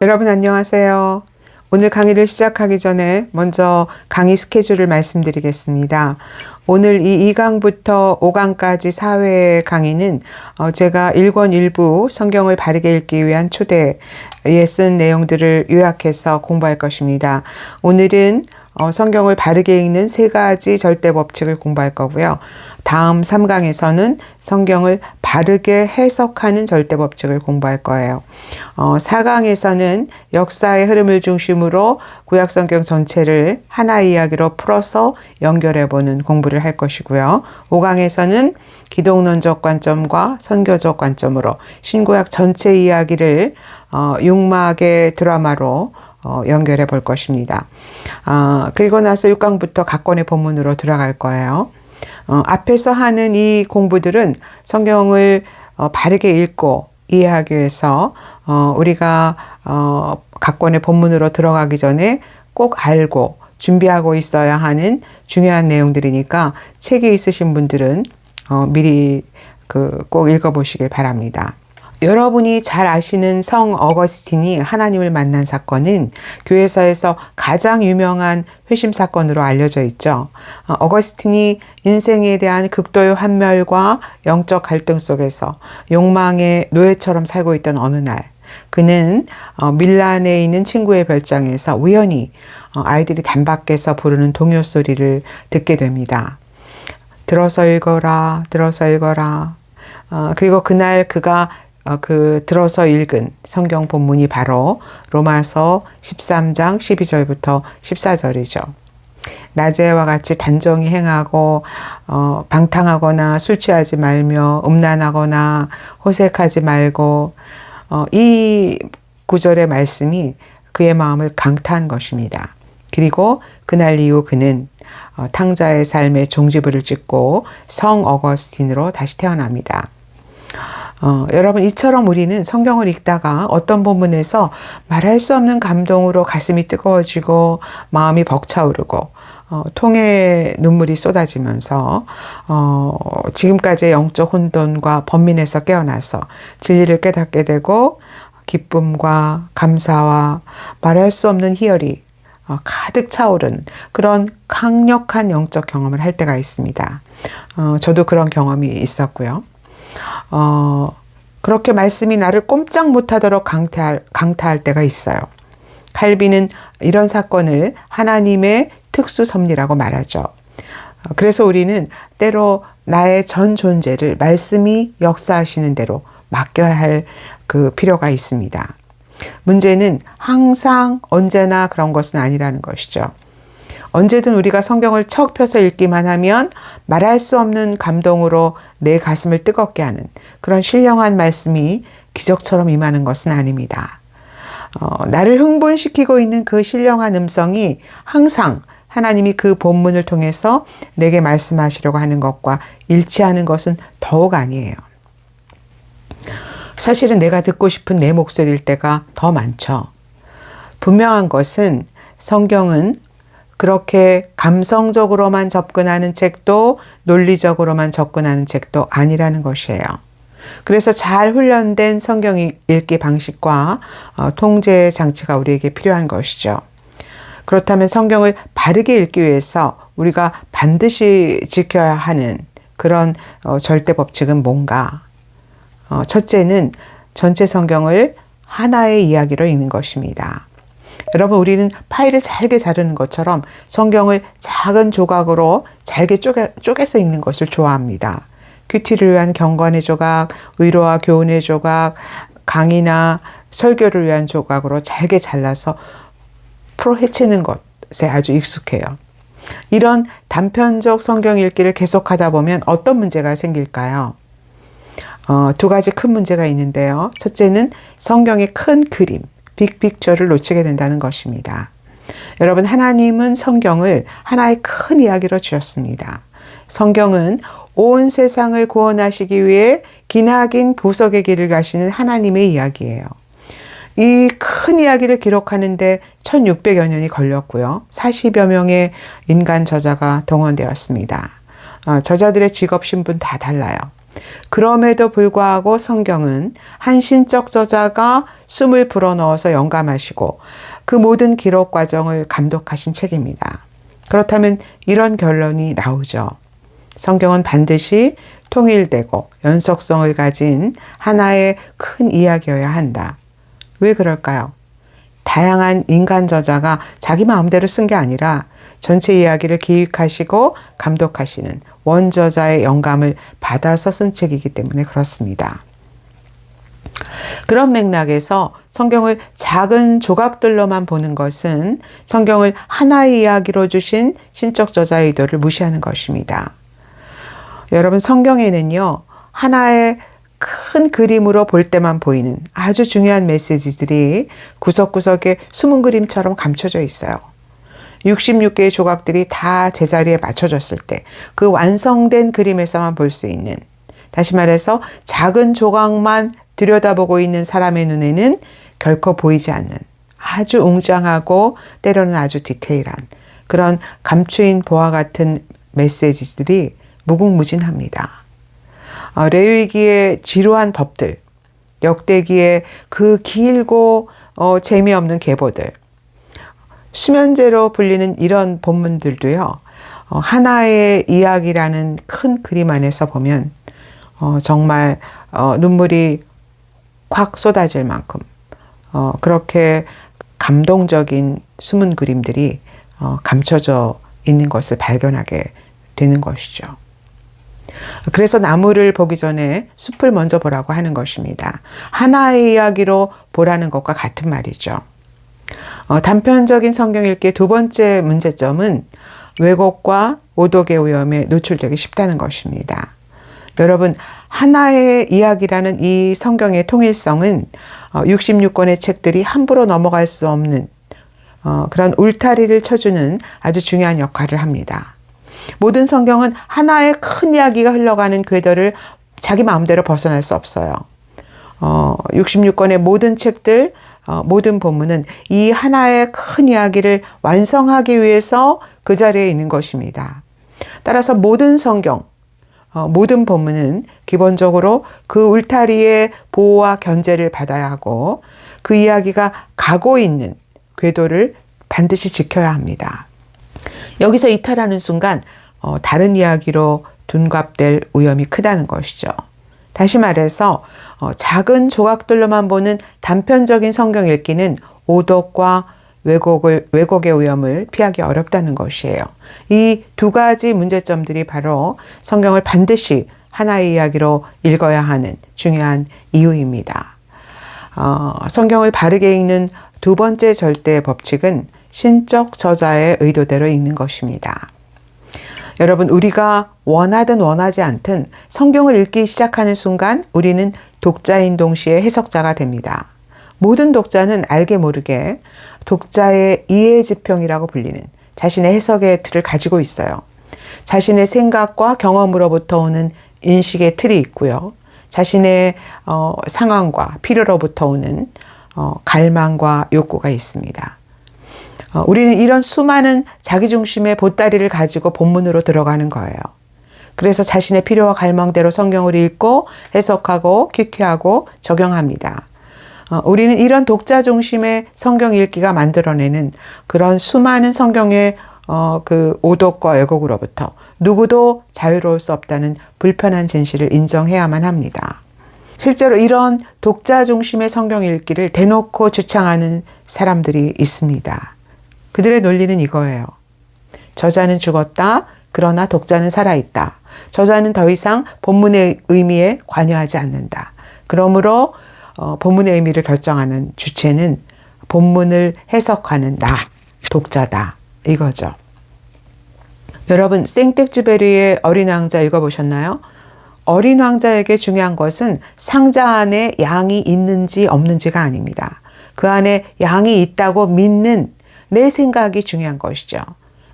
여러분 안녕하세요. 오늘 강의를 시작하기 전에 먼저 강의 스케줄을 말씀드리겠습니다. 오늘 이 2강부터 5강까지 사회 강의는 어, 제가 1권 1부 성경을 바르게 읽기 위한 초대에 쓴 내용들을 요약해서 공부할 것입니다. 오늘은 어, 성경을 바르게 읽는 세 가지 절대 법칙을 공부할 거고요. 다음 3강에서는 성경을 바르게 해석하는 절대 법칙을 공부할 거예요. 어, 4강에서는 역사의 흐름을 중심으로 구약 성경 전체를 하나의 이야기로 풀어서 연결해 보는 공부를 할 것이고요. 5강에서는 기독론적 관점과 선교적 관점으로 신구약 전체 이야기를 어, 육막의 드라마로 어, 연결해 볼 것입니다. 어, 그리고 나서 6강부터 각권의 본문으로 들어갈 거예요. 어, 앞에서 하는 이 공부들은 성경을 어, 바르게 읽고 이해하기 위해서 어, 우리가 어, 각권의 본문으로 들어가기 전에 꼭 알고 준비하고 있어야 하는 중요한 내용들이니까 책이 있으신 분들은 어, 미리 그 꼭 읽어보시길 바랍니다. 여러분이 잘 아시는 성 어거스틴이 하나님을 만난 사건은 교회사에서 가장 유명한 회심 사건으로 알려져 있죠. 어, 어거스틴이 인생에 대한 극도의 환멸과 영적 갈등 속에서 욕망의 노예처럼 살고 있던 어느 날, 그는 어, 밀란에 있는 친구의 별장에서 우연히 어, 아이들이 단밖에서 부르는 동요 소리를 듣게 됩니다. 들어서 읽어라, 들어서 읽어라. 그리고 그날 그가 어, 그 들어서 읽은 성경 본문이 바로 로마서 13장 12절부터 14절이죠. 낮에와 같이 단정히 행하고 어, 방탕하거나 술 취하지 말며 음란하거나 호색하지 말고 어, 이 구절의 말씀이 그의 마음을 강타한 것입니다. 그리고 그날 이후 그는 어, 탕자의 삶의 종지부를 찍고 성 어거스틴으로 다시 태어납니다. 어, 여러분, 이처럼 우리는 성경을 읽다가 어떤 본문에서 말할 수 없는 감동으로 가슴이 뜨거워지고 마음이 벅차오르고 어, 통의 눈물이 쏟아지면서 어, 지금까지의 영적 혼돈과 번민에서 깨어나서 진리를 깨닫게 되고 기쁨과 감사와 말할 수 없는 희열이 어, 가득 차오른 그런 강력한 영적 경험을 할 때가 있습니다. 어, 저도 그런 경험이 있었고요. 어, 그렇게 말씀이 나를 꼼짝 못하도록 강타할, 강타할 때가 있어요. 칼빈은 이런 사건을 하나님의 특수 섭리라고 말하죠. 어, 그래서 우리는 때로 나의 전 존재를 말씀이 역사하시는 대로 맡겨야 할 그 필요가 있습니다. 문제는 항상 언제나 그런 것은 아니라는 것이죠. 언제든 우리가 성경을 척 펴서 읽기만 하면 말할 수 없는 감동으로 내 가슴을 뜨겁게 하는 그런 신령한 말씀이 기적처럼 임하는 것은 아닙니다. 어, 나를 흥분시키고 있는 그 신령한 음성이 항상 하나님이 그 본문을 통해서 내게 말씀하시려고 하는 것과 일치하는 것은 더욱 아니에요. 사실은 내가 듣고 싶은 내 목소리일 때가 더 많죠. 분명한 것은 성경은 그렇게 감성적으로만 접근하는 책도 논리적으로만 접근하는 책도 아니라는 것이에요. 그래서 잘 훈련된 성경 읽기 방식과 어, 통제 장치가 우리에게 필요한 것이죠. 그렇다면 성경을 바르게 읽기 위해서 우리가 반드시 지켜야 하는 그런 어, 절대 법칙은 뭔가? 어, 첫째는 전체 성경을 하나의 이야기로 읽는 것입니다. 여러분 우리는 파일을 잘게 자르는 것처럼 성경을 작은 조각으로 잘게 쪼개, 쪼개서 읽는 것을 좋아합니다. 큐티를 위한 경건의 조각, 위로와 교훈의 조각, 강의나 설교를 위한 조각으로 잘게 잘라서 풀어 헤치는 것에 아주 익숙해요. 이런 단편적 성경 읽기를 계속하다 보면 어떤 문제가 생길까요? 어, 두 가지 큰 문제가 있는데요. 첫째는 성경의 큰 그림, 빅픽처를 놓치게 된다는 것입니다. 여러분, 하나님은 성경을 하나의 큰 이야기로 주셨습니다. 성경은 온 세상을 구원하시기 위해 기나긴 구속의 길을 가시는 하나님의 이야기예요. 이 큰 이야기를 기록하는데 1600여 년이 걸렸고요. 40여 명의 인간 저자가 동원되었습니다. 어, 저자들의 직업 신분 다 달라요. 그럼에도 불구하고 성경은 한 신적 저자가 숨을 불어넣어서 영감하시고 그 모든 기록 과정을 감독하신 책입니다. 그렇다면 이런 결론이 나오죠. 성경은 반드시 통일되고 연속성을 가진 하나의 큰 이야기여야 한다. 왜 그럴까요? 다양한 인간 저자가 자기 마음대로 쓴 게 아니라 전체 이야기를 기획하시고 감독하시는 원저자의 영감을 받아서 쓴 책이기 때문에 그렇습니다. 그런 맥락에서 성경을 작은 조각들로만 보는 것은 성경을 하나의 이야기로 주신 신적 저자의 의도를 무시하는 것입니다. 여러분 성경에는요. 하나의 큰 그림으로 볼 때만 보이는 아주 중요한 메시지들이 구석구석에 숨은 그림처럼 감춰져 있어요. 66개의 조각들이 다 제자리에 맞춰졌을 때 그 완성된 그림에서만 볼 수 있는 다시 말해서 작은 조각만 들여다보고 있는 사람의 눈에는 결코 보이지 않는 아주 웅장하고 때로는 아주 디테일한 그런 감추인 보화 같은 메시지들이 무궁무진합니다. 어, 레위기의 지루한 법들, 역대기의 그 길고 어, 재미없는 계보들, 수면제로 불리는 이런 본문들도요. 어, 하나의 이야기라는 큰 그림 안에서 보면 어, 정말 어, 눈물이 콱 쏟아질 만큼 어, 그렇게 감동적인 숨은 그림들이 어, 감춰져 있는 것을 발견하게 되는 것이죠. 그래서 나무를 보기 전에 숲을 먼저 보라고 하는 것입니다. 하나의 이야기로 보라는 것과 같은 말이죠. 어, 단편적인 성경 읽기의 두 번째 문제점은 왜곡과 오독의 위험에 노출되기 쉽다는 것입니다. 여러분, 하나의 이야기라는 이 성경의 통일성은 66권의 어, 책들이 함부로 넘어갈 수 없는 어, 그런 울타리를 쳐주는 아주 중요한 역할을 합니다. 모든 성경은 하나의 큰 이야기가 흘러가는 궤도를 자기 마음대로 벗어날 수 없어요. 어, 66권의 모든 책들, 어, 모든 본문은 이 하나의 큰 이야기를 완성하기 위해서 그 자리에 있는 것입니다. 따라서 모든 성경, 어, 모든 본문은 기본적으로 그 울타리의 보호와 견제를 받아야 하고 그 이야기가 가고 있는 궤도를 반드시 지켜야 합니다. 여기서 이탈하는 순간 어, 다른 이야기로 둔갑될 위험이 크다는 것이죠. 다시 말해서 어, 작은 조각들로만 보는 단편적인 성경 읽기는 오독과 왜곡을, 왜곡의 위험을 피하기 어렵다는 것이에요. 이 두 가지 문제점들이 바로 성경을 반드시 하나의 이야기로 읽어야 하는 중요한 이유입니다. 어, 성경을 바르게 읽는 두 번째 절대 법칙은 신적 저자의 의도대로 읽는 것입니다. 여러분, 우리가 원하든 원하지 않든 성경을 읽기 시작하는 순간 우리는 독자인 동시에 해석자가 됩니다. 모든 독자는 알게 모르게 독자의 이해 지평이라고 불리는 자신의 해석의 틀을 가지고 있어요. 자신의 생각과 경험으로부터 오는 인식의 틀이 있고요. 자신의 어, 상황과 필요로부터 오는 어, 갈망과 욕구가 있습니다. 어, 우리는 이런 수많은 자기중심의 보따리를 가지고 본문으로 들어가는 거예요. 그래서 자신의 필요와 갈망대로 성경을 읽고 해석하고 기쾌하고 적용합니다. 어, 우리는 이런 독자 중심의 성경 읽기가 만들어내는 그런 수많은 성경의 어, 그 오독과 왜곡으로부터 누구도 자유로울 수 없다는 불편한 진실을 인정해야만 합니다. 실제로 이런 독자 중심의 성경 읽기를 대놓고 주창하는 사람들이 있습니다. 그들의 논리는 이거예요. 저자는 죽었다. 그러나 독자는 살아있다. 저자는 더 이상 본문의 의미에 관여하지 않는다. 그러므로 어, 본문의 의미를 결정하는 주체는 본문을 해석하는 나, 독자다. 이거죠. 여러분, 생텍쥐베리의 어린 왕자 읽어보셨나요? 어린 왕자에게 중요한 것은 상자 안에 양이 있는지 없는지가 아닙니다. 그 안에 양이 있다고 믿는 내 생각이 중요한 것이죠.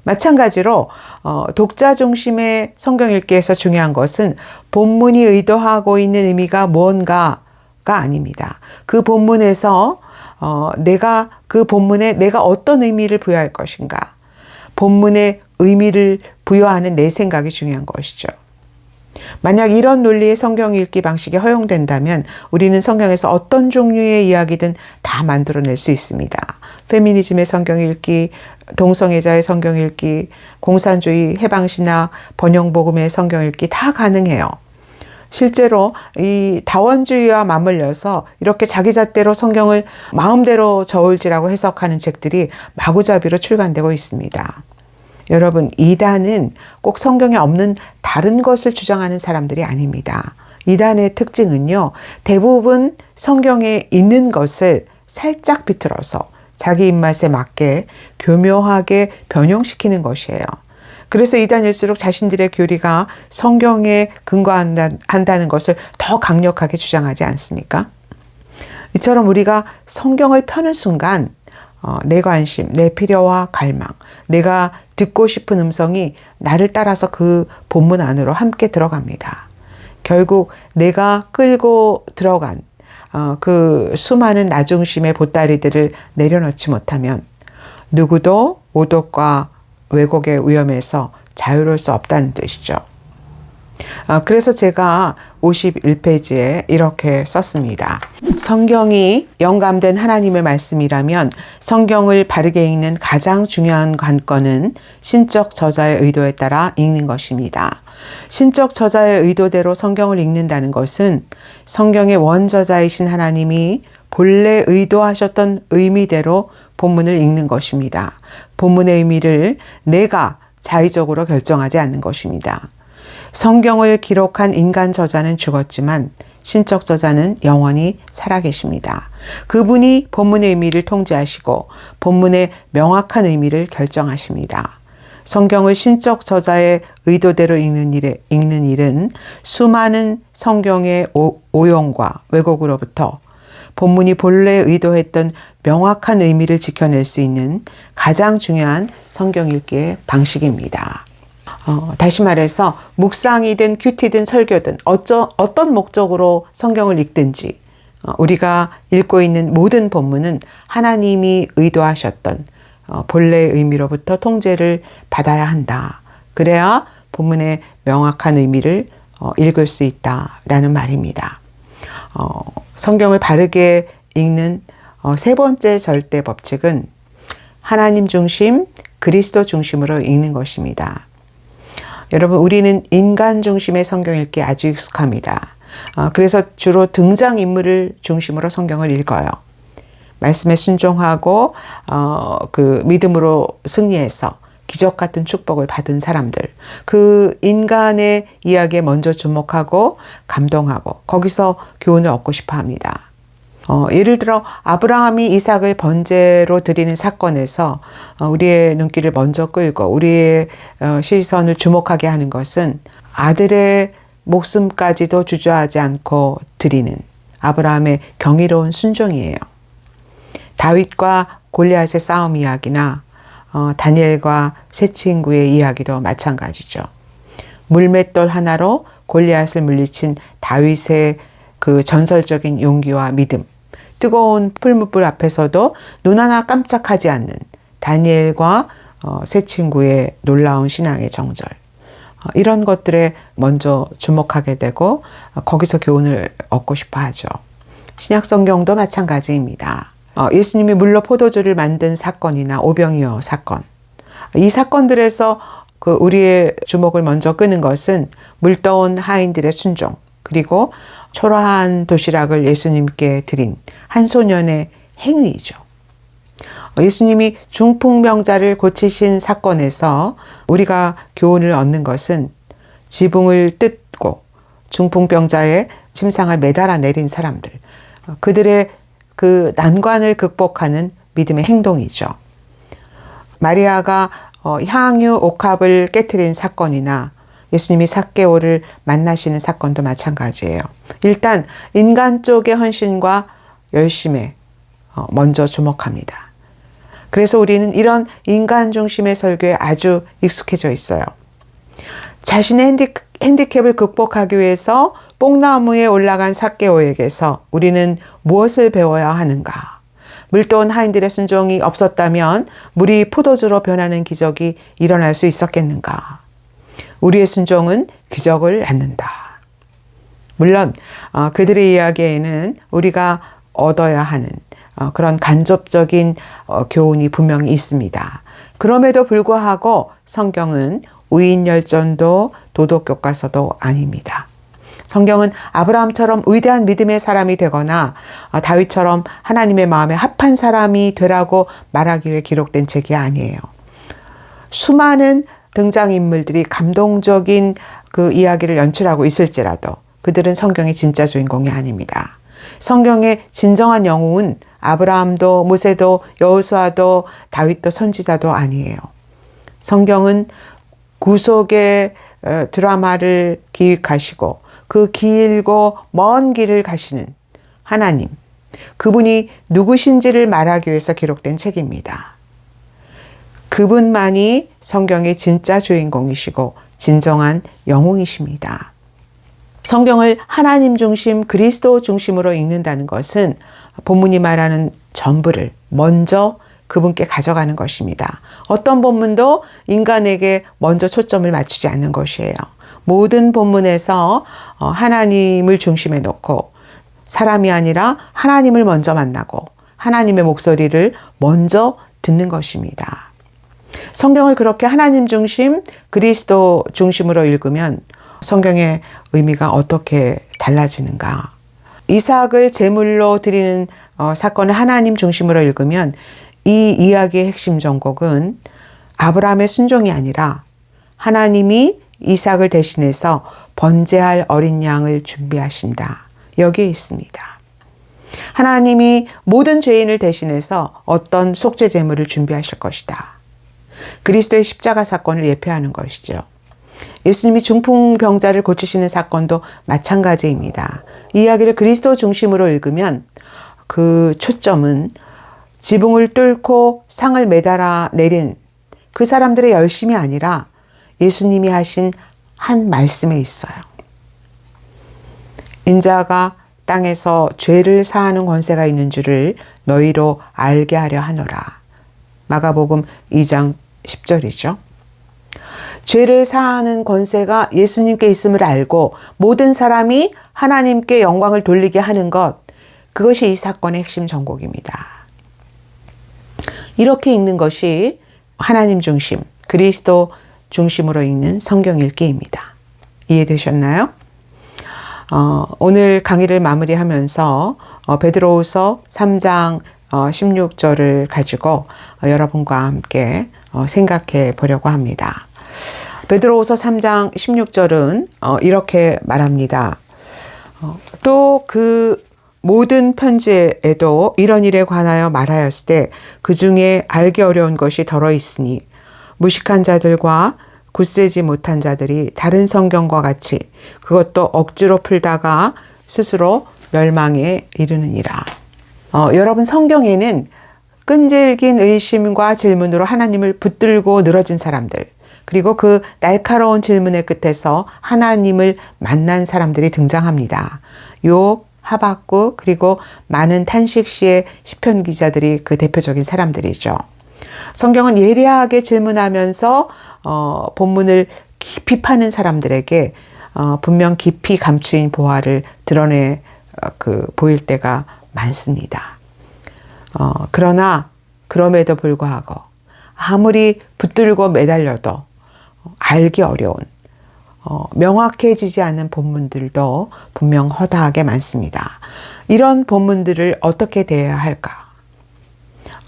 마찬가지로 어, 독자 중심의 성경 읽기에서 중요한 것은 본문이 의도하고 있는 의미가 뭔가가 아닙니다. 그 본문에서 어, 내가 그 본문에 내가 어떤 의미를 부여할 것인가. 본문의 의미를 부여하는 내 생각이 중요한 것이죠. 만약 이런 논리의 성경 읽기 방식이 허용된다면 우리는 성경에서 어떤 종류의 이야기든 다 만들어낼 수 있습니다. 페미니즘의 성경 읽기, 동성애자의 성경 읽기, 공산주의, 해방신학, 번영복음의 성경 읽기 다 가능해요. 실제로 이 다원주의와 맞물려서 이렇게 자기 잣대로 성경을 마음대로 저울지라고 해석하는 책들이 마구잡이로 출간되고 있습니다. 여러분, 이단은 꼭 성경에 없는 다른 것을 주장하는 사람들이 아닙니다. 이단의 특징은요, 대부분 성경에 있는 것을 살짝 비틀어서 자기 입맛에 맞게 교묘하게 변형시키는 것이에요. 그래서 이단일수록 자신들의 교리가 성경에 근거한다는 것을 더 강력하게 주장하지 않습니까? 이처럼 우리가 성경을 펴는 순간 어, 내 관심, 내 필요와 갈망, 내가 듣고 싶은 음성이 나를 따라서 그 본문 안으로 함께 들어갑니다. 결국 내가 끌고 들어간 어, 그 수많은 나중심의 보따리들을 내려놓지 못하면 누구도 오독과 왜곡의 위험에서 자유로울 수 없다는 뜻이죠. 어, 그래서 제가 51페이지에 이렇게 썼습니다. 성경이 영감된 하나님의 말씀이라면 성경을 바르게 읽는 가장 중요한 관건은 신적 저자의 의도에 따라 읽는 것입니다. 신적 저자의 의도대로 성경을 읽는다는 것은 성경의 원저자이신 하나님이 본래 의도하셨던 의미대로 본문을 읽는 것입니다. 본문의 의미를 내가 자의적으로 결정하지 않는 것입니다. 성경을 기록한 인간 저자는 죽었지만 신적 저자는 영원히 살아계십니다. 그분이 본문의 의미를 통제하시고 본문의 명확한 의미를 결정하십니다. 성경을 신적 저자의 의도대로 읽는, 일에, 읽는 일은 수많은 성경의 오, 오용과 왜곡으로부터 본문이 본래 의도했던 명확한 의미를 지켜낼 수 있는 가장 중요한 성경 읽기의 방식입니다. 어, 다시 말해서 묵상이든 큐티든 설교든 어쩌, 어떤 목적으로 성경을 읽든지 어, 우리가 읽고 있는 모든 본문은 하나님이 의도하셨던 어, 본래의 의미로부터 통제를 받아야 한다. 그래야 본문의 명확한 의미를 어, 읽을 수 있다라는 말입니다. 어, 성경을 바르게 읽는 어, 세 번째 절대 법칙은 하나님 중심, 그리스도 중심으로 읽는 것입니다. 여러분, 우리는 인간 중심의 성경 읽기 아주 익숙합니다. 어, 그래서 주로 등장인물을 중심으로 성경을 읽어요. 말씀에 순종하고, 어, 그 믿음으로 승리해서 기적 같은 축복을 받은 사람들. 그 인간의 이야기에 먼저 주목하고 감동하고 거기서 교훈을 얻고 싶어 합니다. 어, 예를 들어 아브라함이 이삭을 번제로 드리는 사건에서 어, 우리의 눈길을 먼저 끌고 우리의 어, 시선을 주목하게 하는 것은 아들의 목숨까지도 주저하지 않고 드리는 아브라함의 경이로운 순종이에요. 다윗과 골리앗의 싸움 이야기나 어, 다니엘과 세 친구의 이야기도 마찬가지죠. 물맷돌 하나로 골리앗을 물리친 다윗의 그 전설적인 용기와 믿음, 뜨거운 풀무불 앞에서도 눈 하나 깜짝하지 않는 다니엘과 어, 세 친구의 놀라운 신앙의 정절. 어, 이런 것들에 먼저 주목하게 되고 어, 거기서 교훈을 얻고 싶어 하죠. 신약 성경도 마찬가지입니다. 어, 예수님이 물로 포도주를 만든 사건이나 오병이어 사건. 이 사건들에서 그 우리의 주목을 먼저 끄는 것은 물떠온 하인들의 순종, 그리고 초라한 도시락을 예수님께 드린 한 소년의 행위이죠. 예수님이 중풍병자를 고치신 사건에서 우리가 교훈을 얻는 것은 지붕을 뜯고 중풍병자의 침상을 매달아 내린 사람들, 그들의 그 난관을 극복하는 믿음의 행동이죠. 마리아가 어, 향유 옥합을 깨뜨린 사건이나 예수님이 사개오를 만나시는 사건도 마찬가지예요. 일단 인간 쪽의 헌신과 열심에 어, 먼저 주목합니다. 그래서 우리는 이런 인간 중심의 설교에 아주 익숙해져 있어요. 자신의 핸디, 핸디캡을 극복하기 위해서 뽕나무에 올라간 사개오에게서 우리는 무엇을 배워야 하는가? 물도온 하인들의 순종이 없었다면 물이 포도주로 변하는 기적이 일어날 수 있었겠는가? 우리의 순종은 기적을 낳는다. 물론 어, 그들의 이야기에는 우리가 얻어야 하는 어, 그런 간접적인 어, 교훈이 분명히 있습니다. 그럼에도 불구하고 성경은 우인열전도 도덕교과서도 아닙니다. 성경은 아브라함처럼 위대한 믿음의 사람이 되거나 어, 다윗처럼 하나님의 마음에 합한 사람이 되라고 말하기 위해 기록된 책이 아니에요. 수많은 등장인물들이 감동적인 그 이야기를 연출하고 있을지라도 그들은 성경의 진짜 주인공이 아닙니다. 성경의 진정한 영웅은 아브라함도 모세도 여호수아도 다윗도 선지자도 아니에요. 성경은 구속의 어, 드라마를 기획하시고 그 길고 먼 길을 가시는 하나님, 그분이 누구신지를 말하기 위해서 기록된 책입니다. 그분만이 성경의 진짜 주인공이시고 진정한 영웅이십니다. 성경을 하나님 중심, 그리스도 중심으로 읽는다는 것은 본문이 말하는 전부를 먼저 그분께 가져가는 것입니다. 어떤 본문도 인간에게 먼저 초점을 맞추지 않는 것이에요. 모든 본문에서 어, 하나님을 중심에 놓고 사람이 아니라 하나님을 먼저 만나고 하나님의 목소리를 먼저 듣는 것입니다. 성경을 그렇게 하나님 중심, 그리스도 중심으로 읽으면 성경의 의미가 어떻게 달라지는가? 이삭을 제물로 드리는 어, 사건을 하나님 중심으로 읽으면 이 이야기의 핵심 전곡은 아브라함의 순종이 아니라 하나님이 이삭을 대신해서 번제할 어린 양을 준비하신다. 여기에 있습니다. 하나님이 모든 죄인을 대신해서 어떤 속죄 제물을 준비하실 것이다. 그리스도의 십자가 사건을 예표하는 것이죠. 예수님이 중풍병자를 고치시는 사건도 마찬가지입니다. 이야기를 그리스도 중심으로 읽으면 그 초점은 지붕을 뚫고 상을 매달아 내린 그 사람들의 열심이 아니라 예수님이 하신 한 말씀에 있어요. 인자가 땅에서 죄를 사하는 권세가 있는 줄을 너희로 알게 하려 하노라. 마가복음 2장 10절이죠. 죄를 사하는 권세가 예수님께 있음을 알고 모든 사람이 하나님께 영광을 돌리게 하는 것, 그것이 이 사건의 핵심 전곡입니다. 이렇게 읽는 것이 하나님 중심, 그리스도 중심으로 읽는 성경 읽기입니다. 이해되셨나요? 어, 오늘 강의를 마무리하면서 어, 베드로후서 3장 어, 16절을 가지고 어, 여러분과 함께 어, 생각해 보려고 합니다. 베드로후서 3장 16절은 어, 이렇게 말합니다. 어, 또그 모든 편지에도 이런 일에 관하여 말하였을 때 그 중에 알기 어려운 것이 덜어 있으니 무식한 자들과 굳세지 못한 자들이 다른 성경과 같이 그것도 억지로 풀다가 스스로 멸망에 이르느니라. 어, 여러분 성경에는 끈질긴 의심과 질문으로 하나님을 붙들고 늘어진 사람들, 그리고 그 날카로운 질문의 끝에서 하나님을 만난 사람들이 등장합니다. 요 하박국 그리고 많은 탄식 시의 시편 기자들이 그 대표적인 사람들이죠. 성경은 예리하게 질문하면서 어, 본문을 깊이 파는 사람들에게 어, 분명 깊이 감추인 보화를 드러내 어, 그 보일 때가 많습니다. 어, 그러나 그럼에도 불구하고 아무리 붙들고 매달려도 알기 어려운 어, 명확해지지 않는 본문들도 분명 허다하게 많습니다. 이런 본문들을 어떻게 대해야 할까?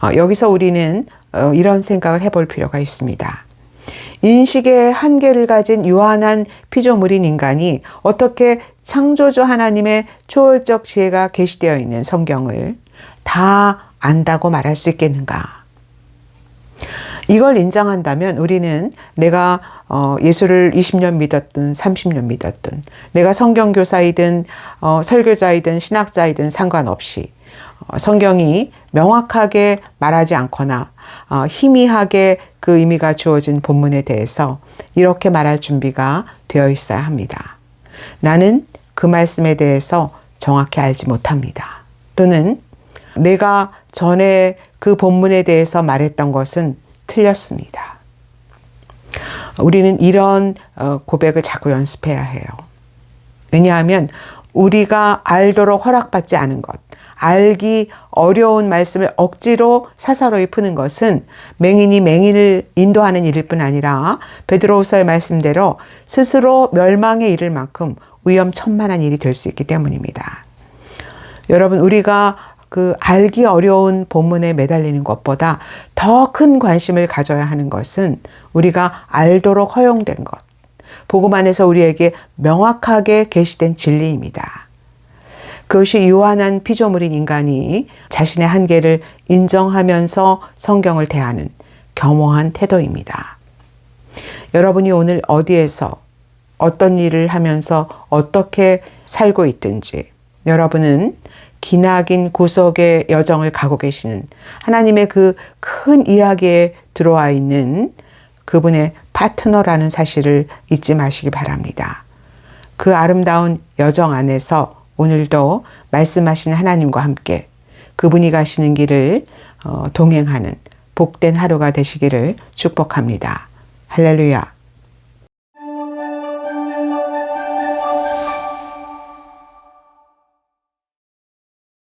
어, 여기서 우리는 어, 이런 생각을 해볼 필요가 있습니다. 인식의 한계를 가진 유한한 피조물인 인간이 어떻게 창조주 하나님의 초월적 지혜가 계시되어 있는 성경을 다 안다고 말할 수 있겠는가? 이걸 인정한다면 우리는 내가 어, 예수를 20년 믿었든 30년 믿었든 내가 성경교사이든 어, 설교자이든 신학자이든 상관없이 어, 성경이 명확하게 말하지 않거나 어, 희미하게 그 의미가 주어진 본문에 대해서 이렇게 말할 준비가 되어 있어야 합니다. 나는 그 말씀에 대해서 정확히 알지 못합니다. 또는 내가 전에 그 본문에 대해서 말했던 것은 틀렸습니다. 우리는 이런 어, 고백을 자꾸 연습해야 해요. 왜냐하면 우리가 알도록 허락받지 않은 것, 알기 어려운 말씀을 억지로 사사로이 푸는 것은 맹인이 맹인을 인도하는 일일 뿐 아니라 베드로후서의 말씀대로 스스로 멸망에 이를 만큼 위험천만한 일이 될 수 있기 때문입니다. 여러분 우리가 그 알기 어려운 본문에 매달리는 것보다 더 큰 관심을 가져야 하는 것은 우리가 알도록 허용된 것. 복음 안에서 우리에게 명확하게 계시된 진리입니다. 그것이 요한한 피조물인 인간이 자신의 한계를 인정하면서 성경을 대하는 겸허한 태도입니다. 여러분이 오늘 어디에서 어떤 일을 하면서 어떻게 살고 있든지 여러분은 기나긴 구속의 여정을 가고 계시는 하나님의 그 큰 이야기에 들어와 있는 그분의 파트너라는 사실을 잊지 마시기 바랍니다. 그 아름다운 여정 안에서 오늘도 말씀하시는 하나님과 함께 그분이 가시는 길을 어, 동행하는 복된 하루가 되시기를 축복합니다. 할렐루야.